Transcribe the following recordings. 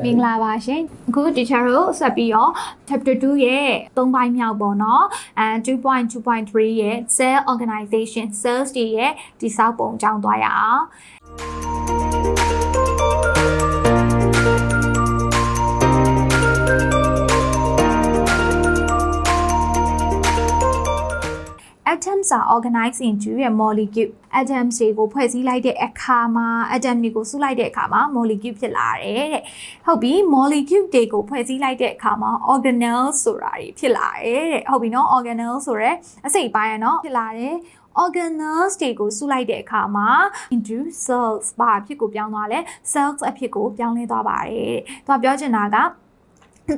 မင်္ဂလာပါရှင်အခု teacher တို့ဆက်ပြီးတော့ chapter 2ရဲ့3ပိုင်းမြောက်ပေါ့နော်အဲ2.2.3ရဲ့ cell organization cells တွေရဲ့တိစောက်ပုံအကြောင်းသွားရအောင် atoms are organized into a molecule atoms တွေကိုဖွဲ့စည်းလိုက်တဲ့အခါမှာ atom တွေကိုစုလိုက်တဲ့အခါမှာ molecule ဖြစ်လာတယ်တဲ့ဟုတ်ပြီ molecule တွေကိုဖွဲ့စည်းလိုက်တဲ့အခါမှာ organelles ဆိုတာတွေဖြစ်လာတယ်တဲ့ဟုတ်ပြီနော် organelles ဆိုရဲအစိတ်အပိုင်းရနော်ဖြစ်လာတယ် organelles တွေကိုစုလိုက်တဲ့အခါမှာ into cells ဘာအဖြစ်ကိုပြောင်းသွားလဲ cells အဖြစ်ကိုပြောင်းလဲသွားပါတယ်။သူကပြောချင်တာက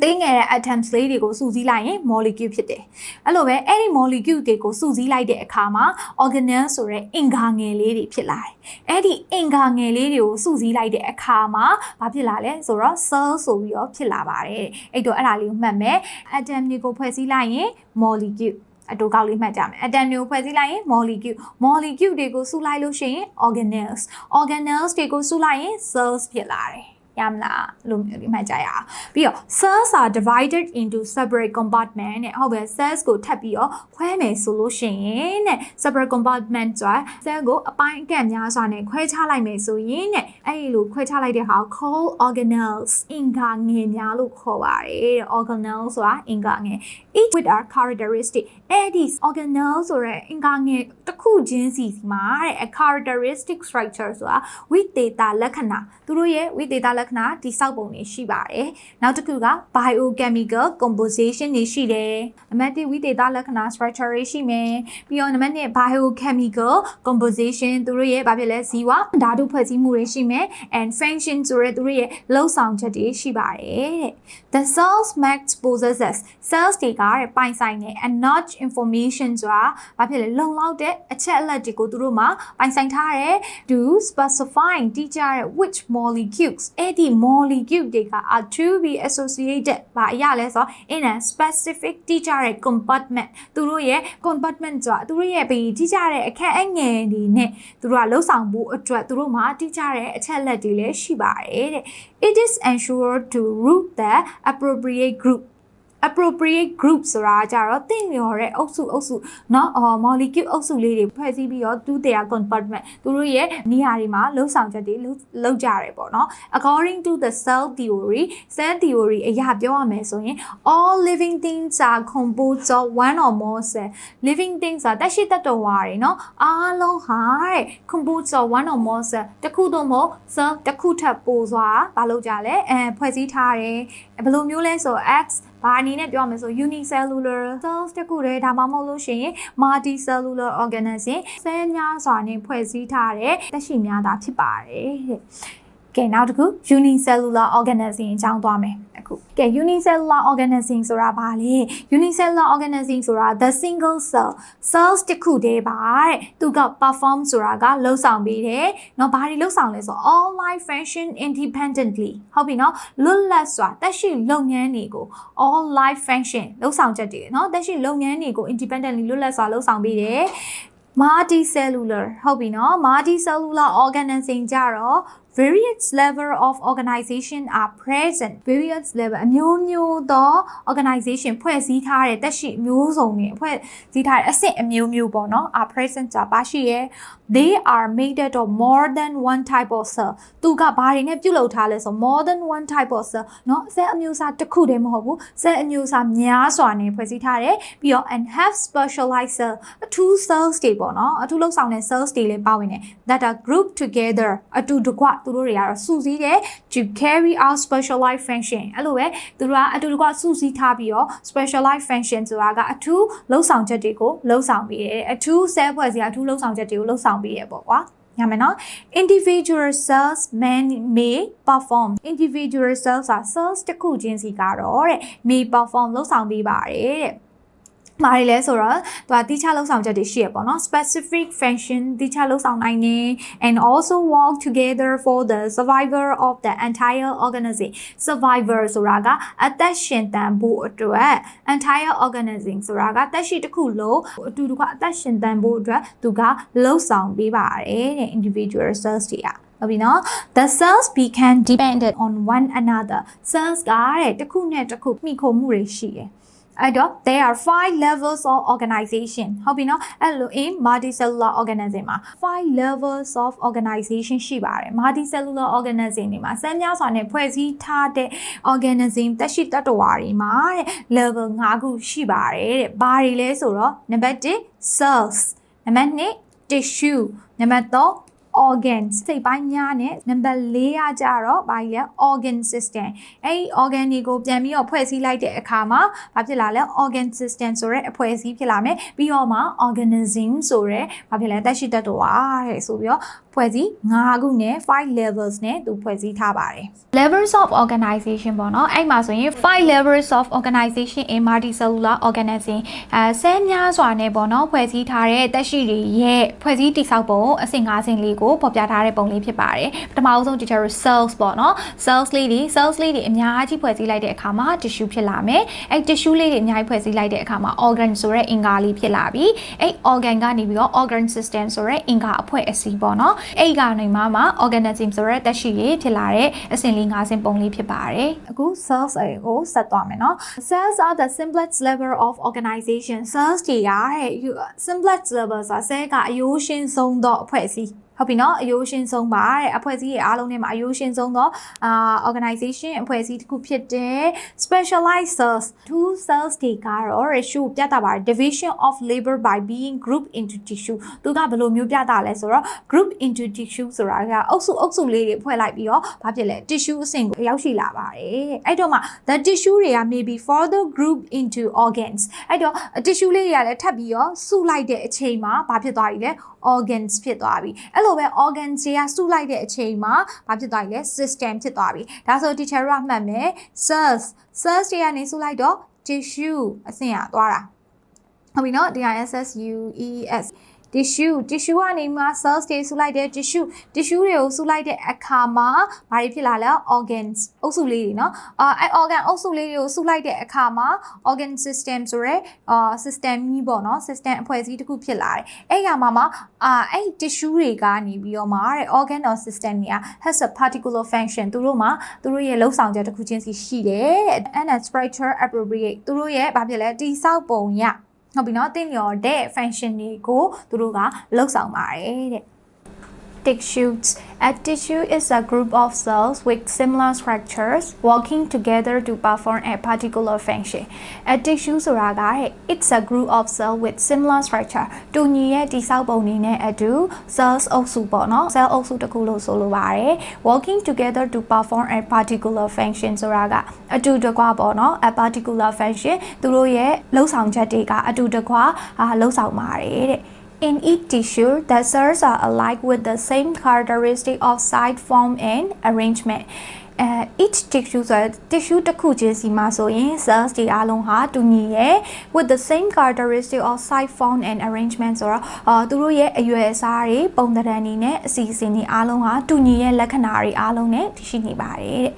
သေးငယ်တဲ့ atoms လေးတွေကိုစုစည်းလိုက်ရင် molecule ဖြစ်တယ်။အဲ့လိုပဲအဲ့ဒီ molecule တွေကိုစုစည်းလိုက်တဲ့အခါမှာ organelle ဆိုတဲ့အင်္ဂါငယ်လေးတွေဖြစ်လာတယ်။အဲ့ဒီအင်္ဂါငယ်လေးတွေကိုစုစည်းလိုက်တဲ့အခါမှာဘာဖြစ်လာလဲဆိုတော့ cell ဆိုပြီးတော့ဖြစ်လာပါတယ်။အဲ့တော့အဲ့ဒါလေးကိုမှတ်မယ်။ atom တွေကိုဖွဲ့စည်းလိုက်ရင် molecule အတူကောက်လေးမှတ်ကြမယ်။ atom တွေကိုဖွဲ့စည်းလိုက်ရင် molecule molecule တွေကိုစုလိုက်လို့ရှိရင် organelles organelles တွေကိုစုလိုက်ရင် cells ဖြစ်လာတယ်။ ရမလားလို့မျိုးလေးမှတ်ကြရအောင်ပြီးတော့ cells are divided into separate compartment နဲ့ဟုတ်ပဲ cells ကိုထပ်ပြီးတော့ခွဲမယ်ဆိုလို့ရှိရင်တဲ့ separate compartment ဆိုတာ cell ကိုအပိုင်းအကန့်များစွာနဲ့ခွဲခြားလိုက်မယ်ဆိုရင်တဲ့အဲ့ဒီလိုခွဲခြားလိုက်တဲ့ဟာကို call organelles အင်္ဂါငယ်များလို့ခေါ်ပါတယ်တဲ့ organelles ဆိုတာအင်္ဂါငယ် each with our characteristic အဲ့ဒီ organelle ဆိုတဲ့အင်္ဂါငယ်တစ်ခုချင်းစီမှာတဲ့ a characteristic structure ဆိုတာဝိသေသလက္ခဏာသူတို့ရဲ့ဝိသေသလက္ခဏာတိစောက်ပုံတွေရှိပါတယ်နောက်တစ်ခုက biochemical composition တွေရှိတယ်နံပါတ်1ဝိသေသလက္ခဏာ structure တွေရှိမယ်ပြီးတော့နံပါတ်2 biochemical composition သူတို့ရဲ့ဘာဖြစ်လဲဇီဝဓာတုဖွဲ့စည်းမှုတွေရှိမယ် and function ဆိုတဲ့သူတို့ရဲ့လှုပ်ဆောင်ချက်တွေရှိပါတယ်တဲ့ the cells max possesses cells တွေကတဲ့ပိုင်ဆိုင်တဲ့ and not information ဆိုတာဘာဖြစ်လဲလုံလောက်တဲ့အချက်အလက်တွေကိုသူတို့မှာပိုင်ဆိုင်ထားတယ် to specify တိကျတဲ့ which molecules အဲ့ဒီ molecule တွေက are to be associated ဘာအရာလဲဆိုတော့ in a specific တိကျတဲ့ compartment သူတို့ရဲ့ compartment ဆိုတာသူတို့ရဲ့ဘယ်တိကျတဲ့အခန်းအငယ်တွေနဲ့သူတို့ကလှုပ်ဆောင်ဖို့အတွက်သူတို့မှာတိကျတဲ့အချက်အလက်တွေလည်းရှိပါတယ်တဲ့ it is ensured to root the appropriate group appropriate group ဆိုတာကြတော့တင့်လျော်တဲ့အုပ်စုအုပ်စုเนาะအော် molecule အုပ်စုလေးတွေဖွဲ့စည်းပြီးတော့သူတဲ့ compartment သူတို့ရဲ့နေရာတွေမှာလှုပ်ဆောင်ချက်တွေလုပ်ကြရတယ်ပေါ့เนาะ according to the cell theory cell theory အရာပြောရမယ်ဆိုရင် all living things are composed of one or more cell living things ဆိုတာတက်ရှိတတ္တဝါတွေเนาะအားလုံးဟာတဲ့ composed of one or more cell တစ်ခုသို့မဟုတ် cell တစ်ခုထပ်ပိုစွာမလုပ်ကြလဲအဲဖွဲ့စည်းထားတယ်ဘယ်လိုမျိုးလဲဆို x ဘာအနေနဲ့ပြောရမလဲဆို unicellular cells တခုတည်းဒါမှမဟုတ်လို့ရှိရင် multicellular organism cell များစွာနဲ့ဖွဲ့စည်းထားတဲ့သက်ရှိများသာဖြစ်ပါတယ်တဲ့ ကဲနောက်တစ်ခု unicellular organism အကြောင်းသွားမယ်အခုကဲ unicellular organism ဆိုတာဘာလဲ unicellular organism ဆိုတာ the single cell cells တစ်ခုတည်းပါတဲ့သူက perform ဆိုတာကလှုပ်ဆောင်ပေးတယ်เนาะဘာတွေလှုပ်ဆောင်လဲဆို all life function independently ဟုတ်ပြီเนาะလွတ်လပ်စွာတက်ရှိလုပ်ငန်းတွေကို all life function လှုပ်ဆောင်ချက်တွေเนาะတက်ရှိလုပ်ငန်းတွေကို independently လွတ်လပ်စွာလှုပ်ဆောင်ပေးတယ် multicellular ဟုတ်ပြီနော် multicellular organism ကြတော့ various level of organization are present various level အမျိုးမျိုးသော organization ဖွဲ့စည်းထားတဲ့တက်ရှိမျိုးစုံတွေဖွဲ့စည်းထားတဲ့အဆင့်အမျိုးမျိုးပေါ့နော် are present ကြပါရှိရဲ့ they are made out of more than one type of cell သူကဘာတွေနဲ့ပြုလုပ်ထားလဲဆို more than one type of cell เนาะ cell အမျိုးအစားတစ်ခုတည်းမဟုတ်ဘူး cell အမျိုးအစားများစွာနဲ့ဖွဲ့စည်းထားတယ်ပြီးတော့ and have specialized cell အထူး cells တွေပေါ့နော်အထူးလောက်ဆောင်တဲ့ cells တွေလည်းပါဝင်တယ် that are grouped together အတူတကွ သူတို့တွေကတော့စုစည်းတယ် to carry out specialized function အဲ့လိုပဲသူတို့ကအတူတကွစုစည်းထားပြီးတော့ specialized function ဆိုတာကအထူးလောက်ဆောင်ချက်တွေကိုလောက်ဆောင်ပြီးတယ်အထူး cell ဖွဲ့စည်းအထူးလောက်ဆောင်ချက်တွေကိုလောက်ဆောင်ပြီးရပေါ့ကွာညမယ်နော် individual cells may may perform individual cells are cells တစ်ခုချင်းစီကတော့တဲ့ may perform လောက်ဆောင်ပေးပါတယ်တဲ့ မာရီလဲဆိုတော့သူကတိကျလောက်ဆောင်ချက်တွေရှိရပေါ့နော် specific function တိကျလောက်ဆောင်နိုင်နေ and also work together for the survivor of the entire organism survivor ဆိုတာကအသက်ရှင်တန်ဖို့အတွက် entire organism ဆိုတာကတက်ရှိတစ်ခုလုံးအတူတကွအသက်ရှင်တန်ဖို့အတွက်သူကလှုပ်ဆောင်ပေးပါတယ်တဲ့ individual cells တွေကဟုတ်ပြီနော် the cells become dependent on one another cells ကတဲ့တစ်ခုနဲ့တစ်ခုမိခိုမှုတွေရှိတယ် အဲ့တော့ there are five levels of organization ဟုတ်ပြီနော်အဲ့လို in multicellular organism မှာ five levels of organization ရှိပါတယ် multicellular organism တွေမှာစမ်းများစွာနဲ့ဖွဲ့စည်းထားတဲ့ organism သက်ရှိတတ္တဝါတွေမှာတဲ့ level 5ခုရှိပါတယ်တဲ့ဘာတွေလဲဆိုတော့နံပါတ်1 cells နံပါတ်2 tissue နံပါတ်3 organ စိတ်ပိုင်းများနဲ့နံပါတ်၄ကကြတော့ဘာကြီးလဲ organ system အဲ့ဒီ organ တွေကိုပြန်ပြီးတော့ဖွဲ့စည်းလိုက်တဲ့အခါမှာဘာဖြစ်လာလဲ organ system ဆိုတဲ့အဖွဲ့အစည်းဖြစ်လာမယ်ပြီးတော့မှ organism ဆိုတဲ့ဘာဖြစ်လဲသက်ရှိတတ်တော်ပါတဲ့ဆိုပြီးတော့ ဖွဲ့စည်း၅ခုနဲ့5 levels နဲ့သူဖွဲ့စည်းထားပါတယ် levels of organization ပေါ့နော်အဲ့မှာဆိုရင်5 levels of organization in multicellular organism အဲဆဲများစွာနဲ့ပေါ့နော်ဖွဲ့စည်းထားတဲ့တက်ရှိတွေရဲ့ဖွဲ့စည်းတည်ဆောက်ပုံအဆင့်၅ဆင့်လေးကိုဖော်ပြထားတဲ့ပုံလေးဖြစ်ပါတယ်ပထမအဆုံး teacher cells ပေါ့နော် cells လေးတွေ cells လေးတွေအများကြီးဖွဲ့စည်းလိုက်တဲ့အခါမှာ tissue ဖြစ်လာမယ်အဲ့ tissue လေးတွေအများကြီးဖွဲ့စည်းလိုက်တဲ့အခါမှာ organ ဆိုတဲ့အင်္ဂါလေးဖြစ်လာပြီအဲ့ organ ကနေပြီးတော့ organ system ဆိုတဲ့အင်္ဂါအဖွဲ့အစည်းပေါ့နော်အဲ့ကနေမှမှ organism ဆိုတဲ့တက်ရှိရေးဖြစ်လာတဲ့အဆင့်လေး၅ဆင့်ပုံလေးဖြစ်ပါတယ်အခု cells ကိုဆက်သွားမယ်နော် cells are the simplest level of organization cells တွေရတဲ့ simplest level ဆိုတာ cell ကအယိုးရှင်းဆုံးသောအဖွဲ့အစည်းဟုတ်ပြီနော်အယိုးရှင်းဆုံးပါတဲ့အဖွဲ့အစည်းရဲ့အားလုံးထဲမှာအယိုးရှင်းဆုံးသောအာ organization အဖွဲ့အစည်းတစ်ခုဖြစ်တဲ့ specialized cells two cells တွေကတော့ ratio ပြတာပါတယ် division of labor by being grouped into tissue သူကဘယ်လိုမျိုးပြတာလဲဆိုတော့ group into tissue ဆိုတာကအုပ်စုအုပ်စုလေးတွေဖွဲ့လိုက်ပြီးတော့ဘာဖြစ်လဲ tissue အဆင့်ကိုရောက်ရှိလာပါတယ်အဲ့တော့မှ the tissue တွေက maybe further group into organs အဲ့တော့ tissue လေးတွေကလည်းထပ်ပြီးတော့စုလိုက်တဲ့အချိန်မှာဘာဖြစ်သွားပြီလဲ organs ဖြစ်သွားပြီအဲ့လိုပဲ organs တွေကစုလိုက်တဲ့အချိန်မှာဘာဖြစ်သွားပြီလဲ system ဖြစ်သွားပြီဒါဆို teacher ကမှတ်မယ် cells cells တွေကနေစုလိုက်တော့ tissue အဆင့်ရသွားတာဟုတ်ပြီနော် D I S S U E S tissue tissue ကနေမှ cells တွေစုလိုက်တဲ့ tissue tissue တွေကိုစုလိုက်တဲ့အခါမှာဘာတွေဖြစ်လာလဲ organs အုပ်စုလေးတွေနော်အာအဲ organ အုပ်စုလေးတွေကိုစုလိုက်တဲ့အခါမှာ organ system ဆိုရဲအာ system ကြီးပေါ့နော် system အဖွဲ့အစည်းတစ်ခုဖြစ်လာတယ်အဲ့ရမှာမှာအာအဲ့ tissue တွေကနေပြီးတော့မှာတဲ့ organ or system တွေက has a particular function သူတို့မှာသူတို့ရဲ့လှုပ်ဆောင်ချက်တစ်ခုချင်းစီရှိတယ် and a spiritual appropriate သူတို့ရဲ့ဘာဖြစ်လဲတိဆောက်ပုံရ ဟုတ်ပြီနော်တင့်လျော်တဲ့ function တွေကိုသူတို့ကလှုပ်ဆောင်ပါတယ်တဲ့ tissues. A tissue is a group of cells with similar structures working together to perform a particular function. A tissue ဆိုတာကတဲ့ it's a group of cells with similar structure. တူညီရဲ့တိဆောက်ပုံတွေနဲ့အတူ cells အုပ်စုပေါ့နော် cell အုပ်စုတစ်ခုလို့ဆိုလိုပါတယ် working together to perform a particular function ဆိုတာကအတူတကွပေါ့နော် a particular function သူတို့ရဲ့လှုပ်ဆောင်ချက်တွေကအတူတကွအာလှုပ်ဆောင်ပါတယ်တဲ့ In each tissue, the cells are alike with the same characteristic of site form and arrangement. အဲ each tissue ဆို tissue တစ်ခုချင်းစီမှာဆိုရင် cells တွေအားလုံးဟာတူညီရဲ့ with the same characteristic of site form and arrangement ဆိုတော့အာသူတို့ရဲ့အရွယ်အစားတွေပုံသဏ္ဍာန်တွေနဲ့အစီအစဉ်တွေအားလုံးဟာတူညီရဲ့လက္ခဏာတွေအားလုံးနဲ့တည်ရှိနေပါတယ်တဲ့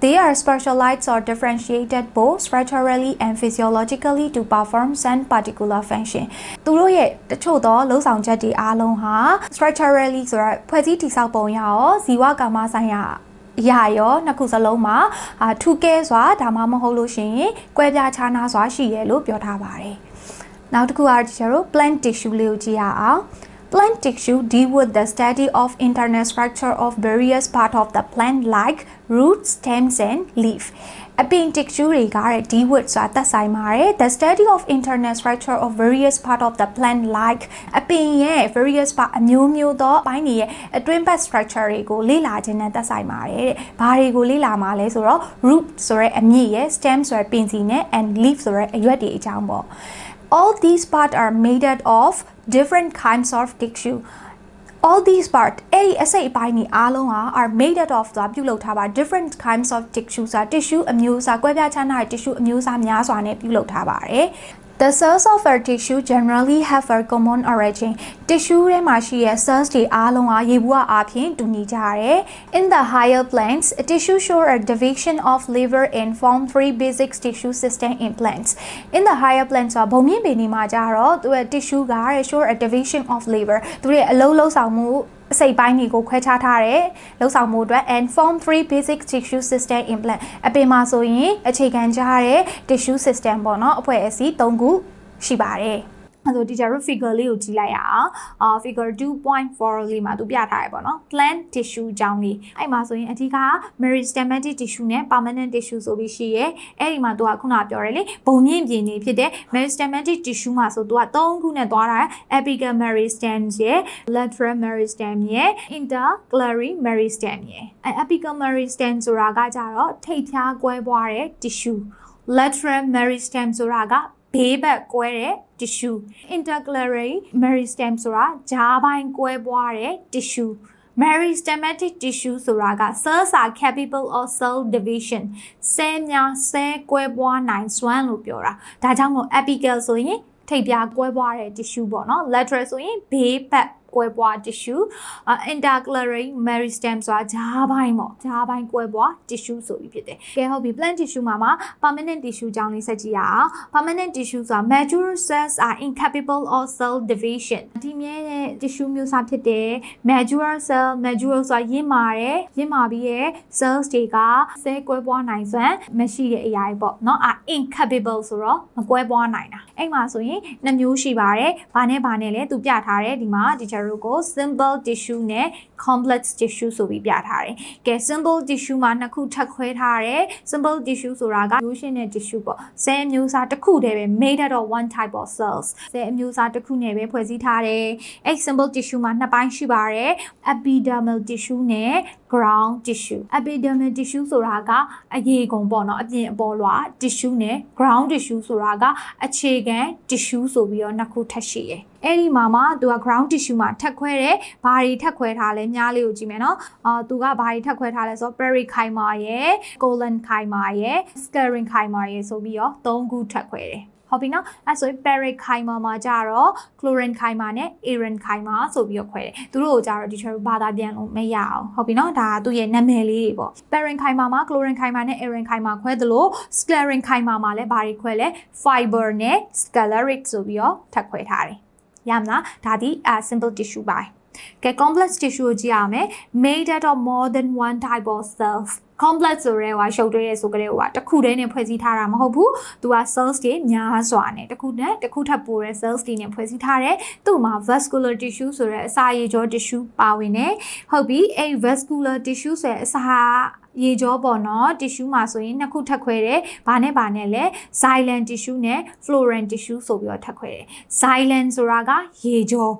They are specialized or differentiated both structurally and physiologically to perform some particular function. သူတို့ရဲ့တချို့သောလှုပ်ဆောင်ချက်တွေအားလုံးဟာ structurally ဆိုတာဖွဲ့စည်းတည်ဆောက်ပုံရရောဇီဝကာမဆိုင်ရာအရာရောနှစ်ခုစလုံးမှာအာထူကဲစွာဒါမှမဟုတ်လို့ရှိရင်ကွဲပြားခြားနားစွာရှိရလို့ပြောထားပါတယ်။နောက်တစ်ခုအားကျတော့ plant tissue လေးကိုကြည့်ရအောင်။ Plant tissue deal with the study of internal structure of various parts of the plant like roots, stems and leaf. အပင် tissue တွေကတဲ့ deal with ဆိုတာသက်ဆိုင်ပါတယ် the study of internal structure of various part of the plant like အပင်ရဲ့ various part အမျိုးမျိုးသောအပိုင်းတွေရဲ့အတွင်းဘက် structure တွေကိုလေ့လာခြင်းနဲ့သက်ဆိုင်ပါတယ်တဲ့ဘာတွေကိုလေ့လာမှာလဲဆိုတော့ root ဆိုတဲ့အမြစ်ရဲ့ stem ဆိုတဲ့ပင်စီနဲ့ and leaf ဆိုတဲ့အရွက်တွေအကြောင်းပေါ့ all these parts are made out of different kinds of tissue all these part အဲ့ဒီအစိတ်အပိုင်းတွေအားလုံးဟာ are made out of ဆိုတာပြုလုပ်ထားပါ different kinds of tissue ဆိုတာ tissue အမျိုးအစားကွဲပြားခြားနားတဲ့ tissue အမျိုးအစားများစွာနဲ့ပြုလုပ်ထားပါတယ် The cells of a tissue generally have a common origin. Tissue ထဲမှာရှိတဲ့ cells တွေအားလုံးဟာရေဘူးအဖြစ်တူညီကြတယ်။ In the higher planes, a tissue show a division of liver and form three basic tissue system in plants. In the higher planes ဆိုတာဘုံမြင့်ပင်တွေမှာကြတော့သူရဲ့ tissue က show a division of liver သူရဲ့အလုံးလုံးဆောင်မှု အစိတ်ပိုင်းတွေကိုခွဲခြားထားတယ်လှုပ်ဆောင်မှုအတွက် and form 3 basic tissue system implant အပင်မှာဆိုရင်အခြေခံကြတဲ့ tissue system ပေါ့နော်အဖွဲ့အစည်း၃ခုရှိပါတယ် အဲ့တော့ teacher တို့ figure လေးကိုကြည့်လိုက်ရအောင်အာ figure 2.4လေးမှာသူပြထားရပေါ့နော် plant tissue အကြောင်းလေးအဲ့မှာဆိုရင်အဓိက meristematic tissue နဲ့ permanent tissue ဆိုပြီးရှိရဲအဲ့ဒီမှာသူကခုနပြောရဲလေဘုံမြင့်ပြင်နေဖြစ်တဲ့ meristematic tissue မှာဆိုသူက၃ခုနဲ့သွားတာ apical meristem ရဲ့ lateral meristem ရဲ့ intercalary meristem ရဲ့အဲ့ apical meristem ဆိုတာကကြတော့ထိပ်ဖြားကွဲပွားတဲ့ tissue lateral meristem ဆိုတာက ဘေးဘက်ကွဲတဲ့ tissue intercalary meristem ဆိုတာဂျားပိုင်းကွဲပွားတဲ့ tissue meristematic tissue ဆိုတာက cells are capable of cell division ဆဲများဆဲကွဲပွားနိုင်စွမ်းလို့ပြောတာဒါကြောင့်မို့ apical ဆိုရင်ထိပ်ပြားကွဲပွားတဲ့ tissue ပေါ့နော် lateral ဆိုရင်ဘေးဘက် ကွဲပွား tissue intercalary meristem ဆိုတာဂျားပိုင်းပေါ့ဂျားပိုင်းကွဲပွား tissue ဆိုပြီးဖြစ်တယ်။ကဲဟုတ်ပြီ plant tissue မှာမှာ permanent tissue ကြောင်းလေးဆက်ကြည့်ရအောင် permanent tissue ဆိုတာ mature cells are incapable of cell division ဒီမြဲတဲ့ tissue မျိုးစားဖြစ်တယ် mature cell mature ဆိုတာရင့်မာတယ်ရင့်မာပြီးရဲ့ cells တွေကဆဲကွဲပွားနိုင်စွမ်းမရှိတဲ့အရာတွေပေါ့เนาะ are incapable ဆိုတော့မကွဲပွားနိုင်တာအဲ့မှာဆိုရင်နှစ်မျိုးရှိပါတယ်။ဘာနဲ့ဘာနဲ့လဲသူပြထားတယ်ဒီမှာ teacher တို့ကို simple tissue နဲ့ complex tissue ဆိုပြီးပြထားတယ်။ကဲ simple tissue မှာနှစ်ခုထပ်ခွဲထားတယ်။ simple tissue ဆိုတာကရိုးရှင်းတဲ့ tissue ပေါ့။ဆဲအမျိုးအစားတစ်ခုတည်းပဲ made out of one type of cells ။ဆဲအမျိုးအစားတစ်ခုနဲ့ပဲဖွဲ့စည်းထားတယ်။အဲ့ simple tissue မှာနှစ်ပိုင်းရှိပါတယ်။ epidermal tissue နဲ့ ground tissue epidermal tissue ဆိုတာကအရေကုန်ပေါ့နော်အပြင်အပေါ်လွှာ tissue နဲ့ ground tissue ဆိုတာကအခြေခံ tissue ဆိုပြီးတော့နှစ်ခုထပ်ရှိတယ်အဲ့ဒီမှာမှသူက ground tissue မှာထပ်ခွဲတယ်ဘာတွေထပ်ခွဲထားလဲများလေးကိုကြည့်မယ်နော်အာသူကဘာတွေထပ်ခွဲထားလဲဆိုတော့ parenchyma ရယ် collenchyma ရယ် sclerenchyma ရယ်ဆိုပြီးတော့၃ခုထပ်ခွဲတယ်ဟုတ်ပြီနော်အဲဆိုရင် parenchyma မှာကြတော့ chlorenchyma နဲ့ arenchyma ဆိုပြီးတော့ခွဲတယ်သူတို့ကိုကြတော့ဒီ teacher ဘာသာပြန်လို့မရအောင်ဟုတ်ပြီနော်ဒါကသူ့ရဲ့နာမည်လေးတွေပေါ့ parenchyma မှာ chlorenchyma နဲ့ arenchyma ခွဲသလို sclerenchyma မှာလည်းဘာတွေခွဲလဲ fiber နဲ့ scleric ဆိုပြီးတော့ထပ်ခွဲထားတယ်ရမလားဒါဒီ simple tissue ပါ ကဲ complex tissue ကိုကြည့်ရမယ် made out of more than one type of cells complex ဆိုရဲဟိုရှုပ်ထွေးရဲဆိုကြတဲ့ဟိုကတစ်ခုတည်းနဲ့ဖွဲ့စည်းထားတာမဟုတ်ဘူးသူက cells တွေများစွာနဲ့တစ်ခုနဲ့တစ်ခုထပ်ပိုတဲ့ cells တွေနဲ့ဖွဲ့စည်းထားတယ်သူ့မှာ vascular tissue ဆိုရဲအစာရည်ကြော tissue ပါဝင်တယ်ဟုတ်ပြီအဲ့ vascular tissue ဆိုရဲအစာရေကြောပေါ့နော် tissue မှာဆိုရင်နှစ်ခုထပ်ခွဲတယ်။ဘာနဲ့ဘာနဲ့လဲ xylem tissue နဲ့ floran tissue ဆိုပြီးတော့ထပ်ခွဲတယ်။ xylem ဆိုတာကရေကြော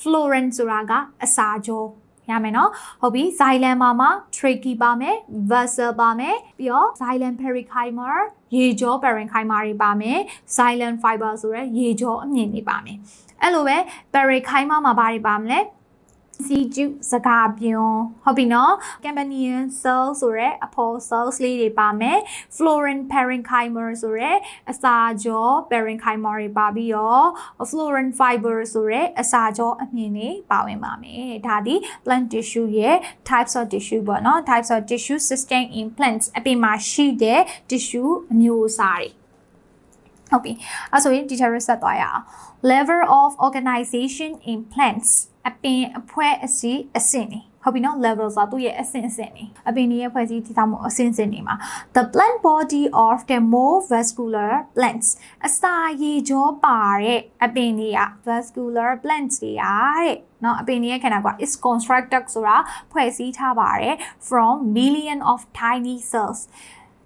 floran ဆိုတာကအစာကြောရမယ်နော်ဟုတ်ပြီ xylem မှာမှာ trachea ပါမယ် vessel ပါမယ်ပြီးတော့ xylem parenchyma ရေကြော parenchyma တွေပါမယ် xylem fiber ဆိုရဲရေကြောအမြင်တွေပါမယ်အဲ့လိုပဲ parenchyma မှာဘာတွေပါမလဲ စီကျူစကားပြုံဟုတ်ပြီနော် Campanian cell ဆိုရဲအဖော် cells လေးတွေပါမယ် Florin parenchyma ဆိုရဲအစာကြော parenchyma တွေပါပြီးတော့ Florin fiber ဆိုရဲအစာကြောအမြင်တွေပါဝင်ပါမယ်ဒါဒီ plant tissue ရဲ့ types of tissue ပေါ့နော် types of tissue system in plants အပြင်မှာရှိတဲ့ tissue အမျိုးအစားတွေဟုတ်ပြီအဲဆိုရင် teacher ဆက်သွားရအောင် level of organization in plants အပင်အဖွဲအစီအဆင့်နေဟုတ်ပြီနော် level ဆိုတာသူ့ရဲ့အဆင့်အဆင့်နေအပင်တွေရဲ့ဖွဲ့စည်းတည်ဆောက်မှုအဆင့်အဆင့်နေမှာ the plant body of the more vascular plants အစာရေကြောပါတဲ့အပင်တွေက vascular plants တွေကတဲ့နော်အပင်ရဲ့ခန္ဓာက is constructed ဆိုတာဖွဲ့စည်းထားပါတယ် from million of tiny cells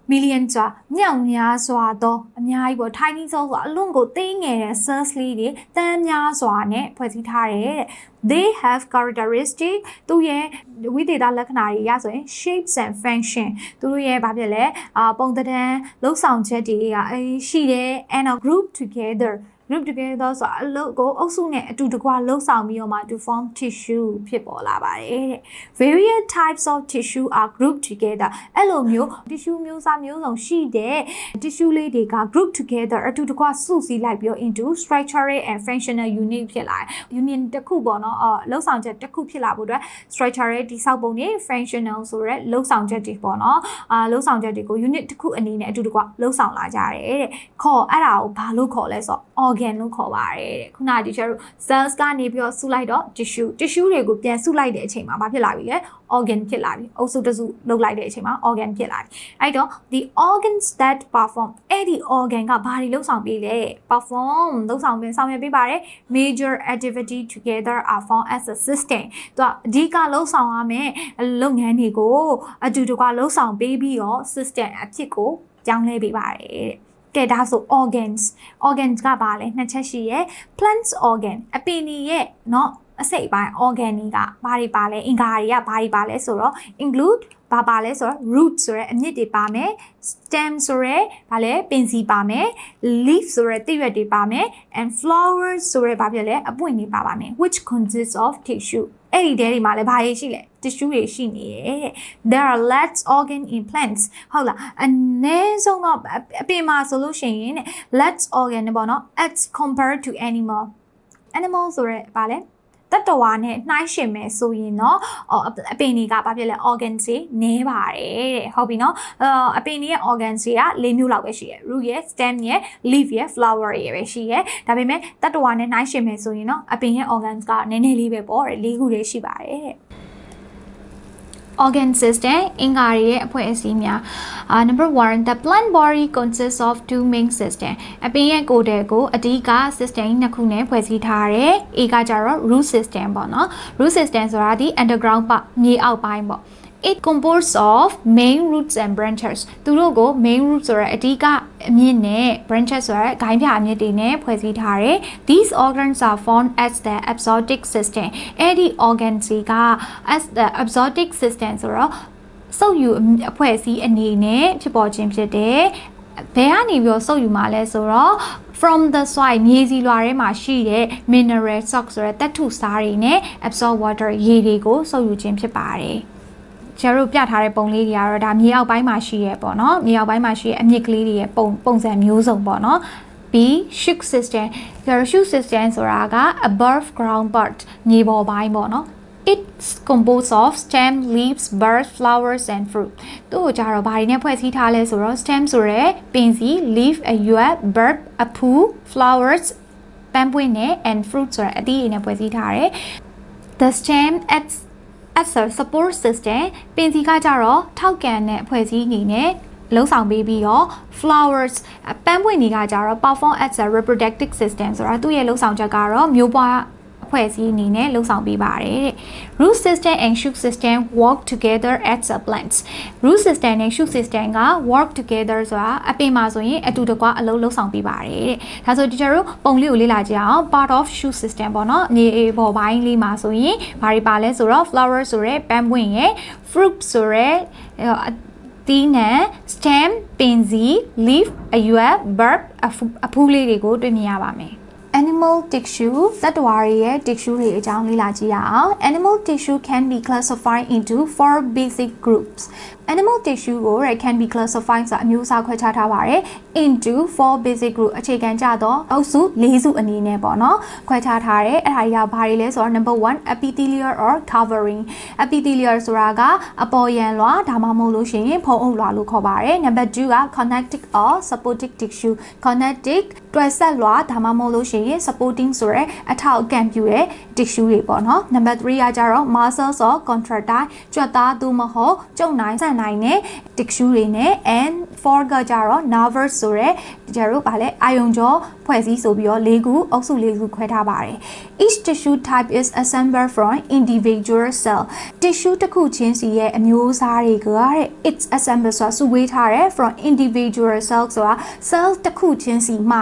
million ဆိုတာမြောက်များစွာသောအများကြီးပေါ့ tiny cells ဆိုတာအလွန်ကိုသေးငယ်တဲ့ cells လေးတွေတန်းများစွာနဲ့ဖွဲ့စည်းထားတယ်တဲ့ they have characteristic သူရဲ့ဝိသေသလက္ခဏာတွေရဆိုရင် shapes and function သူတို့ရဲ့ဘာဖြစ်လဲအာပုံသဏ္ဍာန်လှုပ်ဆောင်ချက်တွေကအဲရှိတယ် and a group together group together ဆိုတာအလုပ်ကိုအုပ်စုနဲ့အတူတကွလှုပ်ဆောင်ပြီးတော့မှ to form tissue ဖြစ်ပေါ်လာပါတယ်တဲ့ various types of tissue are grouped together အဲ့လိုမျိုး tissue မျိုးစားမျိုးစုံရှိတဲ့ tissue လေးတွေက group together အတူတကွစုစည်းလိုက်ပြီးတော့ into structural and functional unit ဖြစ်လာတယ် union တစ်ခုပေါ့နော်အော်လှုပ်ဆောင်ချက်တစ်ခုဖြစ်လာဖို့အတွက် structural တိဆောက်ပုံတွေ functional ဆိုရဲလှုပ်ဆောင်ချက်တွေပေါ့နော်အာလှုပ်ဆောင်ချက်တွေကို unit တစ်ခုအနေနဲ့အတူတကွလှုပ်ဆောင်လာကြတယ်တဲ့ခေါ်အဲ့ဒါကိုဘာလို့ခေါ်လဲဆိုတော့ organ လို့ခေါ်ပါတယ်တဲ့ခုနကဒီကျတို့ cells ကနေပြီးတော့စုလိုက်တော့ tissue tissue တွေကိုပြန်စုလိုက်တဲ့အချိန်မှာဘာဖြစ်လာပြီလဲ organ ဖြစ်လာပြီအုပ်စုတစုလုပ်လိုက်တဲ့အချိန်မှာ organ ဖြစ်လာပြီအဲ့တော့ the organs that perform အဲ့ဒီ organ ကဘာတွေလုပ်ဆောင်ပေးလဲ perform လုပ်ဆောင်ပေးဆောင်ရွက်ပေးပါတယ် major activity together are found as a system သူကအဓိကလုပ်ဆောင်ရမယ်လုပ်ငန်းတွေကိုအတူတကွလှုပ်ဆောင်ပေးပြီးတော့ system အဖြစ်ကိုပြောင်းလဲပေးပါတယ်တဲ့ ကဲဒါဆို organs organs ကဘာလဲနှစ်ချက်ရှိရယ် plants organ အပင်ကြီးရဲ့เนาะ အစိတ်အပိုင်း organ တွေကဘာတွေပါလဲအင်္ဂါတွေကဘာတွေပါလဲဆိုတော့ include ဘာပါလဲဆိုတော့ root ဆိုရဲအမြစ်တွေပါမယ် stem ဆိုရဲဘာလဲပင်စီပါမယ် leaf ဆိုရဲတိရွက်တွေပါမယ် and flowers ဆိုရဲဘာဖြစ်လဲအပွင့်တွေပါပါမယ် which consists of tissue အဲ့ဒီတဲတွေမှာလည်းဘာတွေရှိလဲ tissue တွေရှိနေရဲ့တဲ့ there are less organ in plants ဟုတ်လားအနည်းဆုံးတော့အပင်မှာဆိုလို့ရှိရင်တဲ့ less organ ပေါ့နော် as compared to animal animal ဆိုရဲဘာလဲ တတဝါနဲ့နှိုင်းရှင်မယ်ဆိုရင်တော့အပင်တွေကဘာဖြစ်လဲ organ တွေနည်းပါတယ်တဲ့ဟုတ်ပြီနော်အပင်တွေရဲ့ organ တွေက၄မျိုးလောက်ပဲရှိရယ် root ရယ် stem ရယ် leaf ရယ် flower ရယ်ပဲရှိရယ်ဒါပေမဲ့တတဝါနဲ့နှိုင်းရှင်မယ်ဆိုရင်တော့အပင်ရဲ့ organ ကနည်းနည်းလေးပဲပေါ့တဲ့၄ခုလေးရှိပါတယ်တဲ့ organ system အင်္ဂါတွေရဲ့အဖွဲ့အစည်းများ uh, number 1 the plant body consists of two main system အပင်ရဲ့ကိုယ်တည်းကိုအဓိက system နှစ်ခုနဲ့ဖွဲ့စည်းထားတယ် A ကကြတော့ root system ပေါ့နော် root system ဆိုတာဒီ underground ပမြေအောက်ပိုင်းပေါ့ it composed of main roots and branches သူတို့ကို main root ဆိုရအဓိကအမြင့်နဲ့ branches ဆိုရဂိုင်းပြအမြင့်တွေနဲ့ဖွဲ့စည်းထားတယ် these organs are formed as the absorptive system အဲ့ဒီ organs တွေက as the absorptive system ဆိုတော့စုပ်ယူအဖွဲ့အစည်းအနေနဲ့ဖြစ်ပေါ်ခြင်းဖြစ်တယ်ဘယ်ကနေပြီးတော့စုပ်ယူมาလဲဆိုတော့ from the soil မြေစီလွှာထဲမှာရှိတဲ့ mineral salts ဆိုတဲ့သတ္တုစားတွေနဲ့ absorb water ရေတွေကိုစုပ်ယူခြင်းဖြစ်ပါတယ် ကျတို့ပြထားတဲ့ပုံလေးတွေကတော့ဒါမြေအောက်ပိုင်းမှာရှိရဲပေါ့နော်မြေအောက်ပိုင်းမှာရှိရဲအမြင့်ကလေးတွေရဲ့ပုံပုံစံမျိုးစုံပေါ့နော် B shook system ကျတော့ shook system ဆိုတာက above ground part မြေပေါ်ပိုင်းပေါ့နော် It's composed of stem, leaves, buds, flowers and fruit. သူ့ကိုကြတော့ဘာတွေနဲ့ဖွဲ့စည်းထားလဲဆိုတော့ stem ဆိုရဲပင်စီ leaf အရွက် bud အဖူ flowers ပန်းပွင့်နဲ့ and fruit ဆိုရဲအသီးတွေနဲ့ဖွဲ့စည်းထားတယ်။ The stem acts as a support system ပင်စီကကြတော့ထောက်ကန်တဲ့အဖွဲ့အစည်းအနေနဲ့လုံးဆောင်ပေးပြီးတော့ flowers ပန်းပွင့်တွေကကြတော့ perform as a reproductive system ဆိုတာသူ့ရဲ့လုံးဆောင်ချက်ကတော့မျိုးပွား အဖွဲ့အစည်းအနေနဲ့လှုပ်ဆောင်ပေးပါတယ်တဲ့ root system and shoot system work together as a plant root system နဲ့ shoot system က work together ဆိုတာအပင်မှာဆိုရင်အတူတကွအလုပ်လှုပ်ဆောင်ပေးပါတယ်တဲ့ဒါဆိုဒီကျတို့ပုံလေးကိုလေ့လာကြအောင် part of shoot system ပေါ့နော်မြေပေါ်ပိုင်းလေးမှာဆိုရင်ဘာတွေပါလဲဆိုတော့ flower ဆိုရဲပန်းပွင့်ရဲ့ fruit ဆိုရဲတီးနဲ့ stem ပင်စီ leaf အရွက် verb အဖူးလေးတွေကိုတွေ့မြင်ရပါမယ် animal tissue သတ္တဝါတွေရဲ့ tissue တွေအကြောင်းလေ့လာကြည့်ရအောင် animal tissue can be classified into four basic groups Animal tissue ကို can be classified ဆိုတာအမျိုးအစားခွဲခြားထားပါတယ် into four basic group အခြေခံကြသောအုပ်စု၄စုအနေနဲ့ပေါ့နော်ခွဲခြားထားတယ်အဲ့ဒါတွေကဘာတွေလဲဆိုတော့ number 1 epithelial or covering epithelial ဆိုတာကအပေါ်ယံလွှာဒါမှမဟုတ်လို့ရှိရင်ဖုံးအုပ်လွှာလို့ခေါ်ပါတယ် number 2က connective or supportive tissue connective တွဲဆက်လွှာဒါမှမဟုတ်လို့ရှိရင် supporting ဆိုရဲအထောက်အကံပြုတဲ့ tissue တွေပေါ့နော် number 3ကကြတော့ muscles or contractile ကြွက်သားသို့မဟုတ်ကျုပ်နိုင်ဆန့်နိုင်တဲ့ tissue တွေနဲ့ and 4ကကြတော့ nervous ဆိုရဲကြတို့ဗာလဲအာယုံကြောဖွဲ့စည်းဆိုပြီးတော့၄ခုအုပ်စု၄ခုခွဲထားပါတယ် each tissue type is assembled from individual cell tissue တစ်ခုချင်းစီရဲ့အမျိုးအစားတွေကတဲ့ it's assembled ဆိုတာစုဝေးထားတယ် from individual cell ဆိုတာ cell တစ်ခုချင်းစီမှ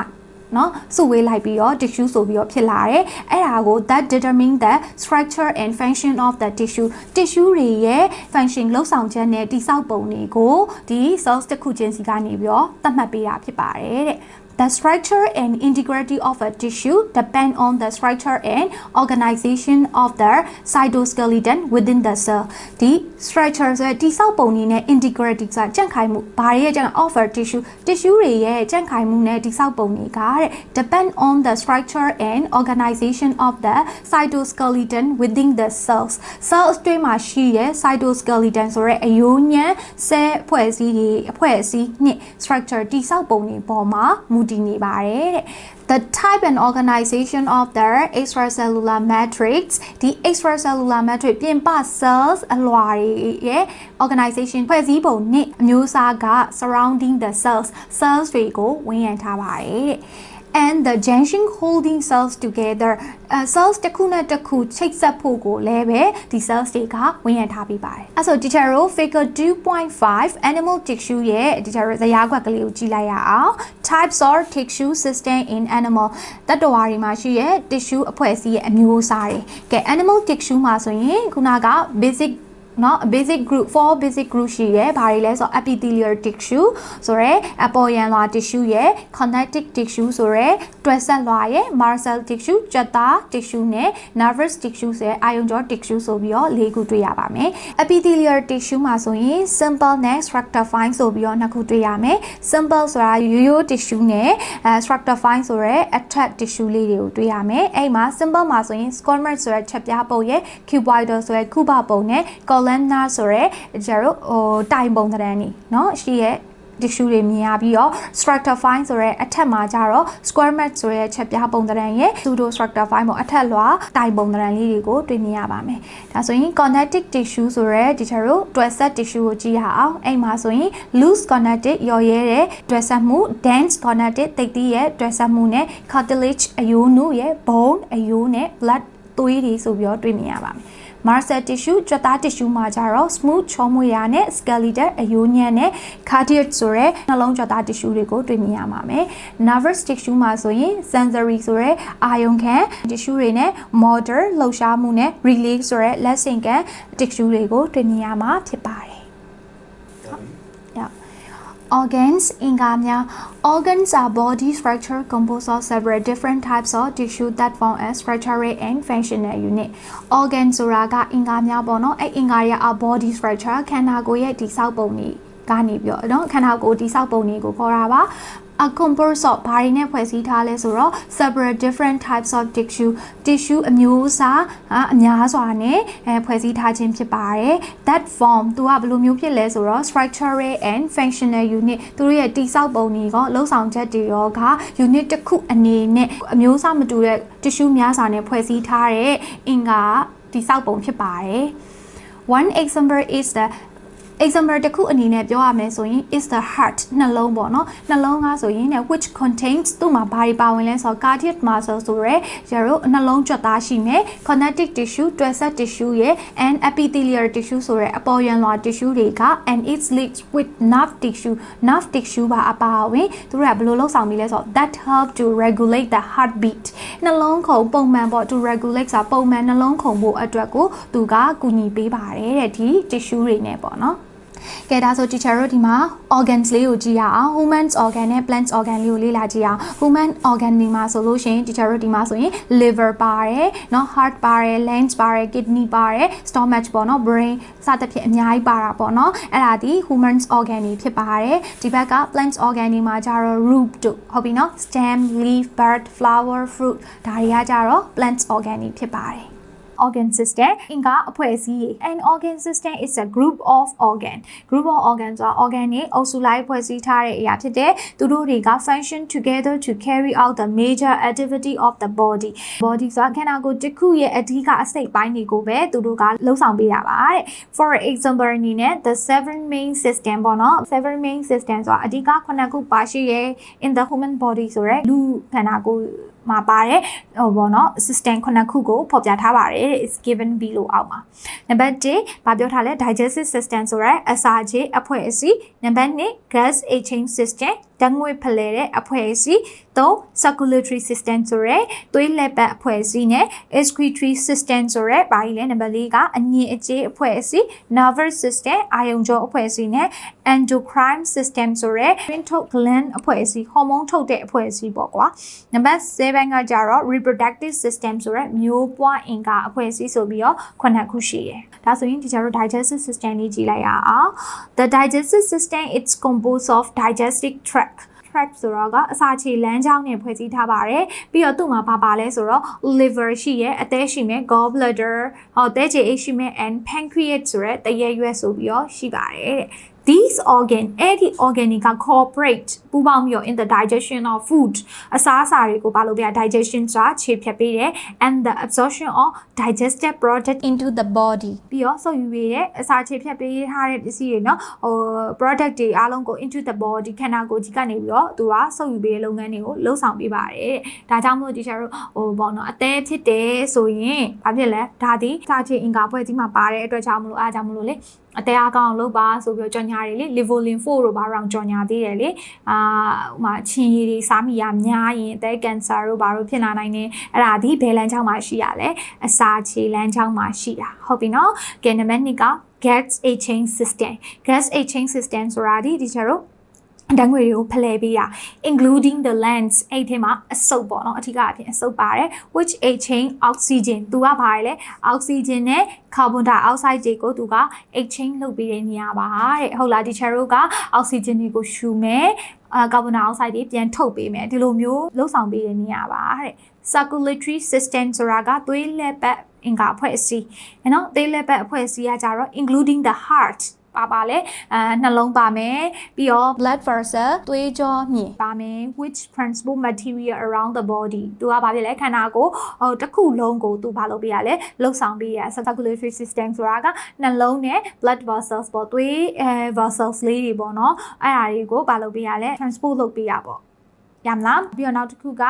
နော်စုဝေးလိုက်ပြီးတော့ tissue ဆိုပြီးတော့ဖြစ်လာတယ်အဲ့ဒါကို that determine the structure and function of the tissue tissue တွေရဲ့ function လောက်ဆောင်ချက်နဲ့တိစောက်ပုံတွေကိုဒီ cells တစ်ခုချင်းစီကနေပြီးတော့သတ်မှတ်ပေးတာဖြစ်ပါတယ်တဲ့ The structure and integrity of a tissue depend on the structure and organization of the cytoskeleton within the cell. ဒီ structure ဆိုတဲ့တိစောက်ပုံတွေနဲ့ integrity ဆိုတာကြန့်ခိုင်မှုဘာတွေရဲ့ကြန့် of a tissue tissue တွေရဲ့ကြန့်ခိုင်မှုနဲ့တိစောက်ပုံတွေကတဲ့ depend on the structure and organization of the cytoskeleton within the cells. cells တွေမှာရှိတဲ့ cytoskeleton ဆိုတဲ့အယိုးညံ cell ဖွဲ့စည်းတွေအဖွဲ့အစည်းနှစ် structure တိစောက်ပုံတွေပေါ်မှာမူ တည်နေပါတယ်တဲ့ the type and organization of the extracellular matrix ဒီ extracellular matrix ပြင်ပ cells အလွှာတွေရဲ့ organization ဖွဲ့စည်းပုံနဲ့အမျိုးအစားက surrounding the cells cells တွေကိုဝန်းရံထားပါတယ်တဲ့ and the junction holding cells together uh, cells တစ်ခုနဲ့တစ်ခုချိတ်ဆက်ဖို့ကိုလည်းပဲဒီ cells တွေကဝင်ရထားပြီးပါတယ်အဲဆို teacher တို့ figure 2.5 animal tissue ရဲ့ teacher တို့ဇာတ်ကွက်ကလေးကိုကြည့်လိုက်ရအောင် types or tissue system in animal တတ္တဝါတွေမှာရှိရဲ့ tissue အဖွဲ့အစည်းရဲ့အမျိုးအစားတွေကဲ animal tissue မှာဆိုရင်ခုနက basic เนาะ basic group four basic group ရှိရဲဘာတွေလဲဆိုတော့ epithelial tissue ဆိုရဲအပေါ်ယံလွှာ tissue ရဲ့ connective tissue ဆိုရဲတွယ်ဆက်လွှာရဲ့ marcel tissue ကြက်သား tissue နဲ့ nervous tissue ဆိုရဲအာယုံကြော tissue ဆိုပြီးတော့၄ခုတွေ့ရပါမယ် epithelial tissue မှာဆိုရင် simple နဲ့ structurefine ဆိုပြီးတော့နှစ်ခုတွေ့ရမယ် simple ဆိုတာရိုးရိုး tissue နဲ့အဲ structurefine ဆိုရဲ attach tissue လေးတွေကိုတွေ့ရမယ်အဲ့မှာ simple မှာဆိုရင် squamous ဆိုရဲချက်ပြားပုံရဲ့ cuboidal ဆိုရဲခုဘပုံနဲ့ columnar ဆိုရဲကျတော့ဟိုတိုင်ပုံသဏ္ဍာန်နေเนาะရှိရဲ့ tissue တွေမြင်ရပြီးတော့ structurefine ဆိုရဲအထက်မှာကျတော့ square mat ဆိုရဲချက်ပြားပုံသဏ္ဍာန်ရဲ့ pseudo structurefine ပေါ့အထက်လွှာတိုင်ပုံသဏ္ဍာန်လေးတွေကိုတွေ့မြင်ရပါမယ်။ဒါဆိုရင် connective tissue ဆိုရဲဒီချက်တို့တွယ်ဆက် tissue ကိုကြည့်ရအောင်။အဲ့မှာဆိုရင် loose connective ရော်ရဲတဲ့တွယ်ဆက်မှု dense connective တိတ်တိရဲ့တွယ်ဆက်မှုနဲ့ cartilage အယိုးနုရဲ့ bone အယိုးနဲ့ blood သွေးတွေဆိုပြီးတော့တွေ့မြင်ရပါမယ်။ marcel tissue ကြွက်သား tissue မှာကြတော့ smooth ချောမွေရာနဲ့ skeletal အယိုးညံ့နဲ့ cardiac ဆိုရဲနှလုံးကြွက်သား tissue တွေကိုတွေ့မြင်ရမှာမယ် nervous tissue မှာဆိုရင် sensory ဆိုရဲအာယုံခံ tissue တွေနဲ့ motor လှုပ်ရှားမှုနဲ့ relay ဆိုရဲလက်ဆင့်ကမ်း tissue တွေကိုတွေ့မြင်ရမှာဖြစ်ပါတယ် Yeah. organs အင်္ဂါများ organs are body structure composed of several different types of tissue that form a structural and functional unit organ ဆိုတာကအင်္ဂါများပေါ့နော်အဲ့အင်္ဂါတွေက are body structure ခန္ဓာကိုယ်ရဲ့တည်ဆောက်ပုံတွေကနေပြီးတော့เนาะခန္ဓာကိုယ်တည်ဆောက်ပုံတွေကိုခေါ်တာပါ a composed of ဘာတွေနဲ့ဖွဲ့စည်းထားလဲဆိုတော့ several different types of tissue tissue အမျိုးအစားအများစွာနဲ့အဲဖွဲ့စည်းထားခြင်းဖြစ်ပါတယ် that form သူကဘယ်လိုမျိုးဖြစ်လဲဆိုတော့ structural and functional unit သူတို့ရဲ့တိစောက်ပုံတွေကလှုပ်ဆောင်ချက်တွေရောက unit တစ်ခုအနေနဲ့အမျိုးအစားမတူတဲ့ tissue များစွာနဲ့ဖွဲ့စည်းထားတဲ့အင်္ဂါတိစောက်ပုံဖြစ်ပါတယ် one example is the example တစ်ခုအနေနဲ့ပြောရမယ်ဆိုရင် is the heart နှလုံးပေါ့နော်နှလုံးကဆိုရင် which contains သူ့မှာဘာတွေပါဝင်လဲဆိုတော့ cardiac muscle ဆိုရဲကျတော့နှလုံးကြွက်သားရှိမယ် connective tissue တွယ်ဆက် tissue ရဲ့ and epithelial tissue ဆိုရဲအပေါ်ယံလွှာ tissue တွေက and it's linked with nerve tissue nerve tissue ပါအပါဝင်သူတို့ကဘယ်လိုလုပ်ဆောင်ပြီးလဲဆိုတော့ that help to regulate the heartbeat နှလုံးခုန်ပုံမှန်ပေါ့ to regulate ဆိုတာပုံမှန်နှလုံးခုန်ဖို့အတွက်ကိုသူကကူညီပေးပါတယ်တဲ့ဒီ tissue တွေနဲ့ပေါ့နော် ကဲဒါဆို teacher တို့ဒီမှာ organs လေးကိုကြည့်ရအောင် humans organ နဲ့ plants organ လေးကိုလေ့လာကြည့်အောင် human organ ဒီမှာဆိုလို့ရှိရင် teacher တို့ဒီမှာဆိုရင် liver ပါတယ်เนาะ heart ပါတယ် lungs ပါတယ် kidney ပါတယ် stomach ပေါ့เนาะ brain စသဖြင့်အများကြီးပါတာပေါ့เนาะအဲ့ဒါဒီ humans organ တွေဖြစ်ပါတယ်ဒီဘက်က plants organ တွေမှာကြတော့ root တို့ဟုတ်ပြီเนาะ stem leaf bud flower fruit ဒါတွေကကြတော့ plants organ တွေဖြစ်ပါတယ် organ system အင်္ဂါအဖွဲ့အစည်း an organ system is a group of organ group of organ ဆိုတာ organ တွေအုပ်စုလိုက်ဖွဲ့စည်းထားတဲ့အရာဖြစ်တဲ့သူတို့တွေက function together to carry out the major activity of the body body ဆိုတာခန္ဓာကိုယ်တစ်ခုရဲ့အဓိကအစိတ်ပိုင်းတွေကိုပဲသူတို့ကလှုပ်ဆောင်ပေးတာပါတဲ့ for example အနေနဲ့ the seven main system ပေါ့နော် seven main system ဆိုတာအဓိကခုနှစ်ခုပါရှိရဲ့ in the human body ဆိုရဲလူခန္ဓာကိုယ် မှာပါတယ်ဟိုပေါ့နော် system ခုနှစ်ခုကိုဖော်ပြထားပါတယ် is given below အောက်မှာနံပါတ်1ဘာပြောထားလဲ digestive system ဆိုရဲအစာချေအဖွဲ့အစည်းနံပါတ်2 gas exchange system ဓာတ်ငွေ့ဖလှယ်တဲ့အဖွဲ့အစည်း3 circulatory system ဆိုရဲသွေးလက်ပတ်အဖွဲ့အစည်းနဲ့ excretory system ဆိုရဲဘာကြီးလဲနံပါတ်4ကအညင်အကြေးအဖွဲ့အစည်း nervous system အာယုံကြောအဖွဲ့အစည်းနဲ့ endocrine system ဆိုရဲတွင်းထုတ် gland အဖွဲ့အစည်းဟော်မုန်းထုတ်တဲ့အဖွဲ့အစည်းပေါ့ကွာနံပါတ်7ကကြတော့ reproductive system ဆိုရဲမျိုးပွားအင်္ဂါအဖွဲ့အစည်းဆိုပြီးတော့ခုနှစ်ခုရှိတယ်ဒါဆိုရင်ဒီကျတော့ digestive system လေးကြည့်လိုက်ရအောင် the digestive system it's composed of digestive tract tract ဆိုတော့ကအစာချေလမ်းကြောင်းနဲ့ဖွဲ့စည်းထားပါတယ်ပြီးတော့သူ့မှာဘာပါလဲဆိုတော့ liver ရှိရဲ့အသေးရှိမယ် gallbladder ဟောသဲချေအိတ်ရှိမယ် and pancreas ဆိုရဲတရေရွက်ဆိုပြီးတော့ရှိပါတယ်တဲ့ these organ အဲ့ဒီ organ တွေက cooperate ပူးပေါင်းပြီးတော့ in the digestion of food အစားအစာတွေကိုဘာလို့ပြ digestion ဆိုတာခြေဖြတ်ပေးတယ် and the absorption of digested product into the body ပြီးတော့ဆုပ်ယူရတဲ့အစာခြေဖြတ်ပေးထားတဲ့ပစ္စည်းတွေเนาะဟို product တွေအားလုံးကို into the body ခန္ဓာကိုယ်ကြီးကနေပြီးတော့သူကဆုပ်ယူပေးတဲ့လုပ်ငန်းတွေကိုလှုပ်ဆောင်ပေးပါတယ်တဲ့ဒါကြောင့်မို့ teacher တို့ဟိုပေါ့နော်အသေးဖြစ်တယ်ဆိုရင်ဘာဖြစ်လဲဒါဒီစာခြေအင်္ဂါဖွဲ့ကြီးမှာပါတဲ့အတွက်ကြောင့်မလို့အားကြောင့်မလို့လေ အတဲအကောင်လုပ်ပါဆိုပြီးတော့ကြော်ညာတွေလေ livolin 4တို့ဘာတော့ကြော်ညာသေးတယ်လေအာဟိုမှာအချင်းရည်တွေစားမိရများရင်အသက်ကင်ဆာတို့ဘာတို့ဖြစ်လာနိုင်တယ်အဲ့ဒါဒီဘယ်လမ်းကြောင်းမှာရှိရလဲအစာခြေလမ်းကြောင်းမှာရှိတာဟုတ်ပြီနော်ကဲနံပါတ်2က gas exchange system gas exchange system ဆိုတာဒီဒီကျတော့ ဓာတ်ငွေတွေကိုဖလှယ်ပေးတာ including the lens အဲ့ဒီမှာအစုပ်ပေါ့နော်အထူးကအဖြစ်အစုပ်ပါတယ် which exchange oxygen သူကပါတယ်လေ oxygen နဲ့ carbon dioxide တွေကိုသူက exchange လုပ်ပေးတဲ့နေရာပါတဲ့ဟုတ်လားဒီ charo က oxygen တွေကိုရှူမယ်အာကာဗွန်ဒိုင်အောက်ဆိုက်တွေပြန်ထုတ်ပေးမယ်ဒီလိုမျိုးလှုပ်ဆောင်ပေးတဲ့နေရာပါတဲ့ circulatory system ဆိုတာကသွေးလက်ပတ်အင်္ဂါအဖွဲ့အစည်းနော်သွေးလက်ပတ်အဖွဲ့အစည်းကကြတော့ including the heart ပါပါလေအဲနှလုံးပါမယ်ပြီးတော့ blood vessel သွေးကြောမြင်ပါမယ် which transport material around the body သူကဘာဖြစ်လဲခန္ဓာကိုယ်ဟိုတစ်ခုလုံးကိုသူဘာလုပ်ပေးရလဲလှုပ်ဆောင်ပေးရ circulatory system ဆိုတာကနှလုံးနဲ့ blood vessels ပေါ့သွေးအဲ vessels လေးတွေပေါ့နော်အဲ့ဒါတွေကိုဘာလုပ်ပေးရလဲ transport လုပ်ပေးရပေါ့ရမလားပြီးတော့နောက်တစ်ခုက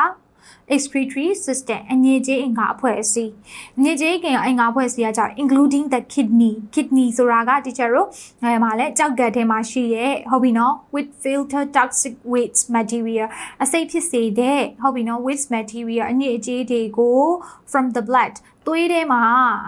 excretory system အညစ်အကြေးအင်္ဂါအဖွဲ့အစည်းအညစ်အကြေးအင်္ဂါအဖွဲ့အစည်းကကြတော့ including the kidney kidney ဆိုတာက teacher တို့အဲမှာလဲကြောက်ကတ်ထဲမှာရှိရဲ့ဟုတ်ပြီနော် with filter toxic waste material အစိတ်ဖြစ်စေတဲ့ဟုတ်ပြီနော် waste material အညစ်အကြေးတွေကို from the blood သွေးထဲမှာ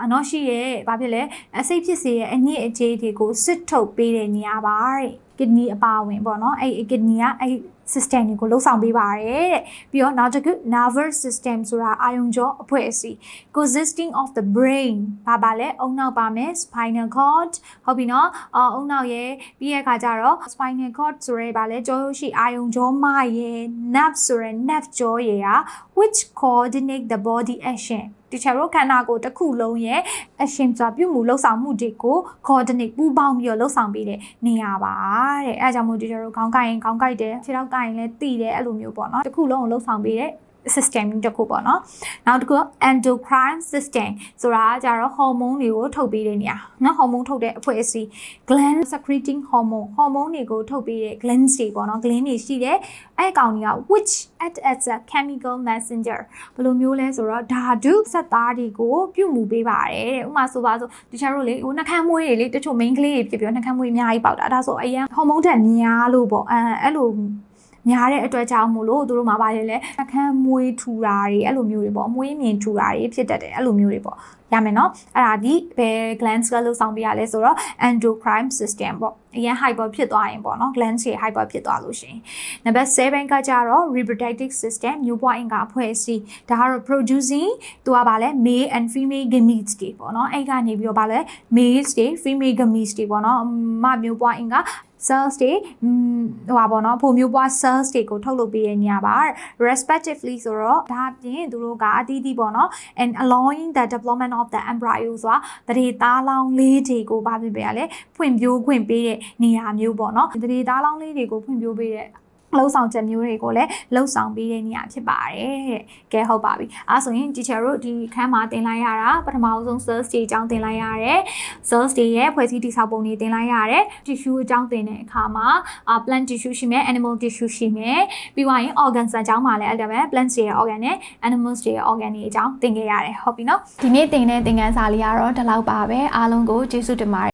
အနော်ရှိရဲ့ဘာဖြစ်လဲအစိတ်ဖြစ်စေရဲ့အညစ်အကြေးတွေကိုစစ်ထုတ်ပေးတဲ့နေရာပါတဲ့ kidney အပါဝင်ပေါ့နော်အဲ့ kidney ကအဲ့ system တွေကိုလှုပ်ဆောင်ပေးပါတယ်တဲ့ပြီးတော့နောက်တစ်ခု nervous system ဆိုတာအာယုံကြောအဖွဲ့အစည်း consisting of the brain ဘာပါလဲအုံနောက်ပါမယ် spinal cord ဟုတ်ပြီနော်အအုံနောက်ရဲ့ပြီးရဲ့အခါကျတော့ spinal cord ဆိုရဲဘာလဲကြောရုပ်ရှိအာယုံကြောမရဲ့ nerve ဆိုရဲ nerve ကြောရဲ့ဟာ which coordinate the body action တခြားတို့ခန္ဓာကိုယ်တစ်ခုလုံးရဲ့အရှင်စွာပြုမှုလှုပ်ဆောင်မှုတွေကို coordinate ပူးပေါင်းပြီးတော့လှုပ်ဆောင်ပေးတဲ့နေရာပါတဲ့အဲအကြောင်းမို့တခြားတို့ခေါင်းကိုက်ရင်ခေါင်းကိုက်တယ်ခြေထောက်ကိုက်ရင်လည်းတိတယ်အဲ့လိုမျိုးပေါ့နော်တစ်ခုလုံးကိုလှုပ်ဆောင်ပေးတဲ့ system တစ်ခုပေါ့နော်နောက်တစ်ခု endocrine system ဆိုတာကကြတော့ hormone တွေကိုထုတ်ပေးတဲ့နေရာနော် hormone ထုတ်တဲ့အဖွဲ့အစည်း gland secreting hormone hormone တွေကိုထုတ်ပေးတဲ့ gland တွေပေါ့နော် gland တွေရှိတဲ့အဲ့ကောင်တွေက which act as a chemical messenger ဘယ်လိုမျိုးလဲဆိုတော့ဓာတုစက်သားတွေကိုပြုမှုပေးပါတယ်တဲ့ဥပမာဆိုပါဆိုတခြားတို့လေဟိုနှာခမ်းမွေးတွေလေတချို့ main ကလေးတွေဖြစ်ပြီးတော့နှာခမ်းမွေးအများကြီးပေါက်တာဒါဆိုအရင်ဟော်မုန်းဓာတ်များလို့ပေါ့အဲအဲ့လို များတဲ့အတွက်ကြောင့်မို့လို့သူတို့မှာပါတယ်လေအခန်းမွေးထူတာတွေအဲ့လိုမျိုးတွေပေါ့မွေးမြင်ထူတာတွေဖြစ်တတ်တယ်အဲ့လိုမျိုးတွေပေါ့ရမယ်နော်အဲ့ဒါဒီဘယ် glands ကလို့ဆောင်ပြရလဲဆိုတော့ endocrine system ပေါ့အရင် hyper ဖြစ်သွားရင်ပေါ့နော် glands တွေ hyper ဖြစ်သွားလို့ရှိရင်နံပါတ်7ကကြတော့ reproductive system မျိုးပွားအင်္ဂါအဖွဲ့အစည်းဒါကတော့ producing သူကဗာလဲ male and female gametes တွေပေါ့နော်အဲ့ကနေပြီးတော့ဗာလဲ males တွေ female gametes တွေပေါ့နော်မမျိုးပွားအင်္ဂါ cells တွေဟိုပါပေါ့နော်ဖိုမျိုးပွား cells တွေကိုထုတ်လုပ်ပေးရနေရပါ respectively ဆိုတော့ဒါအပြင်သူတို့ကအသီးသီးပေါ့နော် and allowing the development of the embryo ဆိုတာတရေသားလောင်းလေးတွေကိုဘာဖြစ်ပေးရလဲဖွင့်ပြိုးခွင့်ပေးတဲ့နေရာမျိုးပေါ့နော်တရေသားလောင်းလေးတွေကိုဖွင့်ပြိုးပေးတဲ့ လှုပ်ဆောင်ချက်မျိုးတွေကိုလည်းလှုပ်ဆောင်ပေးတဲ့နေရာဖြစ်ပါတယ်တဲ့ကဲဟုတ်ပါပြီအဲဆိုရင် teacher တို့ဒီခန်းမှာသင်လိုက်ရတာပထမဆုံး cells တွေအကြောင်းသင်လိုက်ရတယ် cells တွေရဲ့ဖွဲ့စည်းတည်ဆောက်ပုံတွေသင်လိုက်ရတယ် tissue အကြောင်းသင်တဲ့အခါမှာ plant tissue ရှိမယ် animal tissue ရှိမယ်ပြီးသွားရင် organs အကြောင်းမှာလည်းအဲ့ဒါပဲ plants တွေရဲ့ organ နဲ့ animals တွေရဲ့ organ တွေအကြောင်းသင်ခဲ့ရတယ်ဟုတ်ပြီနော်ဒီနေ့သင်တဲ့သင်ခန်းစာလေးကတော့ဒီလောက်ပါပဲအားလုံးကိုကျေးဇူးတင်ပါတယ်